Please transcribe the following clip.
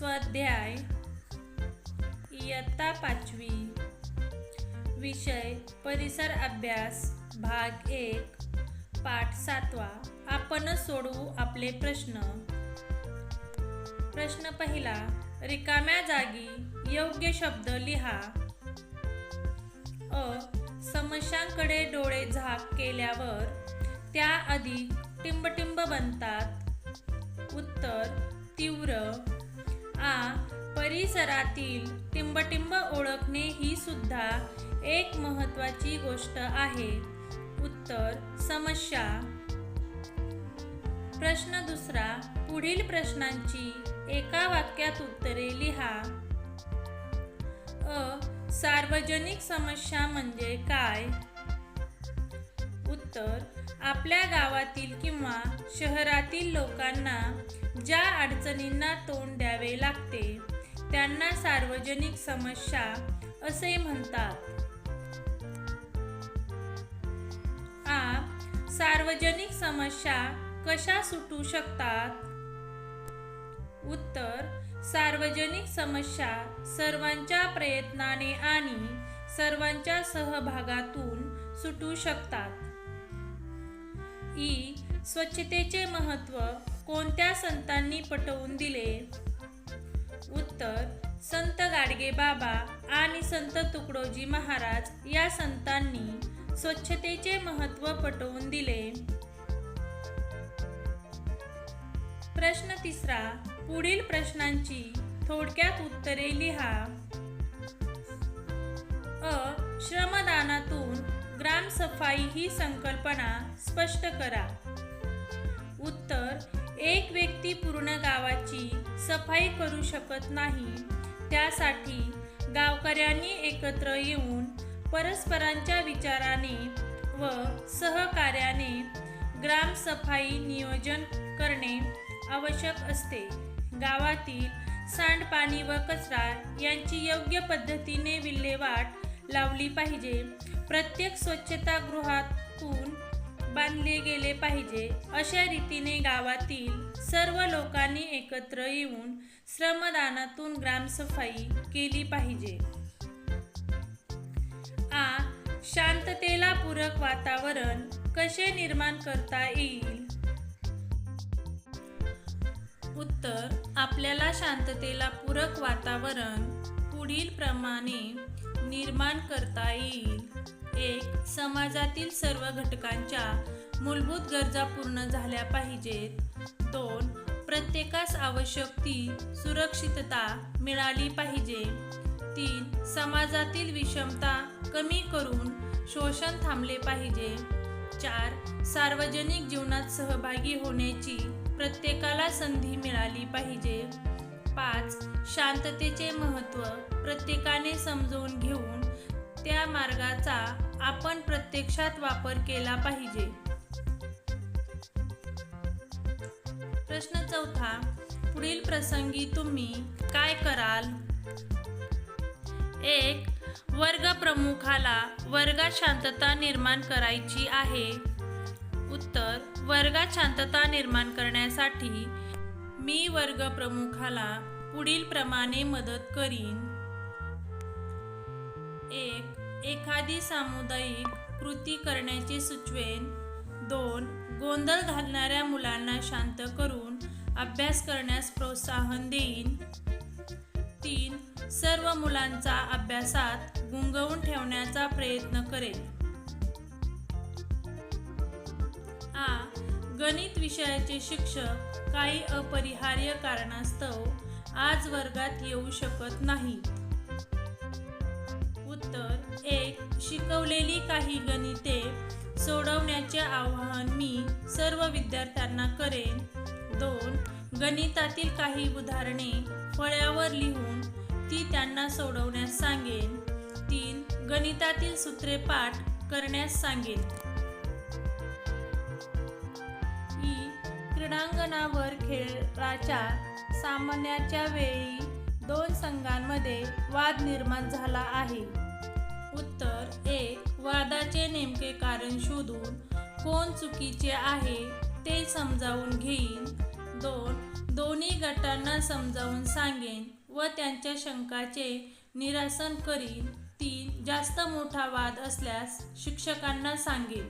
स्वाध्याय इयत्ता पाचवी. विषय परिसर अभ्यास भाग एक पाठ सातवा. आपण सोडवू आपले प्रश्न. प्रश्न पहिला रिकाम्या जागी योग्य शब्द लिहा. अ. समस्यांकडे डोळे झाक केल्यावर त्या अधिक टिंबटिंब बनतात. उत्तर तीव्र. आ परिसरातील टिंबटिंब ओळखणे ही सुद्धा एक महत्त्वाची गोष्ट आहे. उत्तर समस्या. प्रश्न दुसरा पुढील प्रश्नांची एका वाक्यात उत्तरे लिहा. अ सार्वजनिक समस्या म्हणजे काय? उत्तर आपल्या गावातील किंवा शहरातील लोकांना ज्या अडचणींना तोंड द्यावे लागते त्यांना सार्वजनिक समस्या असे म्हणतात. आ. सार्वजनिक समस्या कशा सुटू शकतात? उत्तर. सार्वजनिक समस्या सर्वांच्या प्रयत्नाने आणि सर्वांच्या सहभागातून सुटू शकतात. ई. स्वच्छतेचे महत्त्व कोणत्या संतांनी पटवून दिले? उत्तर संत गाडगे बाबा आणि संत तुकडोजी महाराज या संतांनी स्वच्छतेचे महत्त्व पटवून दिले. प्रश्न तिसरा पुढील प्रश्नांची थोडक्यात उत्तरे लिहा. अ श्रमदानातून ग्रामसफाई ही संकल्पना स्पष्ट करा. सफाई करू शकत नाही. त्यासाठी गावकऱ्यांनी एकत्र येऊन परस्परांच्या विचाराने व सहकार्याने ग्रामसफाई नियोजन करणे आवश्यक असते. गावातील सांडपाणी व कचरा यांची योग्य पद्धतीने विल्हेवाट लावली पाहिजे. प्रत्येक स्वच्छतागृहातून बांधले गेले पाहिजे अशा रीतीने गावातील सर्व लोकांनी एकत्र येऊन श्रमदानातून ग्रामसफाई केली पाहिजे. आ शांततेला पूरक वातावरण कसे निर्माण करता येईल? उत्तर आपल्याला शांततेला पूरक वातावरण पुढील प्रमाणे निर्माण करता येईल. एक समाजातील सर्व घटकांच्या मूलभूत गरजा पूर्ण झाल्या पाहिजेत. दोन प्रत्येकास आवश्यक ती सुरक्षितता मिळाली पाहिजे. तीन समाजातील विषमता कमी करून शोषण थांबले पाहिजे. चार सार्वजनिक जीवनात सहभागी होण्याची प्रत्येकाला संधी मिळाली पाहिजे. पाच शांततेचे महत्त्व प्रत्येकाने समजून घेऊन त्या मार्गाचा आपण प्रत्यक्षात वापर केला पाहिजे. प्रश्न चौथा पुढील प्रसंगी तुम्ही काय कराल? एक वर्ग प्रमुखाला वर्गात शांतता निर्माण करायची आहे. उत्तर वर्गात शांतता निर्माण करण्यासाठी मी वर्ग प्रमुखाला पुढील प्रमाणे मदत करीन. एक एखादी सामुदायिक कृती करण्याचे सुचवेन. दोन गोंधळ घालणाऱ्या मुलांना शांत करून अभ्यास करण्यास प्रोत्साहन देईन. तीन सर्व मुलांचा अभ्यासात गुंगवून ठेवण्याचा प्रयत्न करेल आ गणित विषयाचे शिक्षक काही अपरिहार्य कारणास्तव आज वर्गात येऊ शकत नाहीत. एक शिकवलेली काही गणिते सोडवण्याचे आवाहन मी सर्व विद्यार्थ्यांना करेन. दोन गणितातील काही उदाहरणे फळ्यावर लिहून ती त्यांना सोडवण्यास सांगेन. तीन गणितातील सूत्रे पाठ करण्यास सांगेन. ई क्रीडांगणावर खेळाच्या सामन्याच्या वेळी दोन संघांमध्ये वाद निर्माण झाला आहे. नेमके कारण शोधून कोण चुकीचे आहे ते समजावून घेईन. दोन दोन्ही गटांना समजावून सांगेन व त्यांच्या शंकाचे निरासन करीन. तीन जास्त मोठा वाद असल्यास शिक्षकांना सांगेन.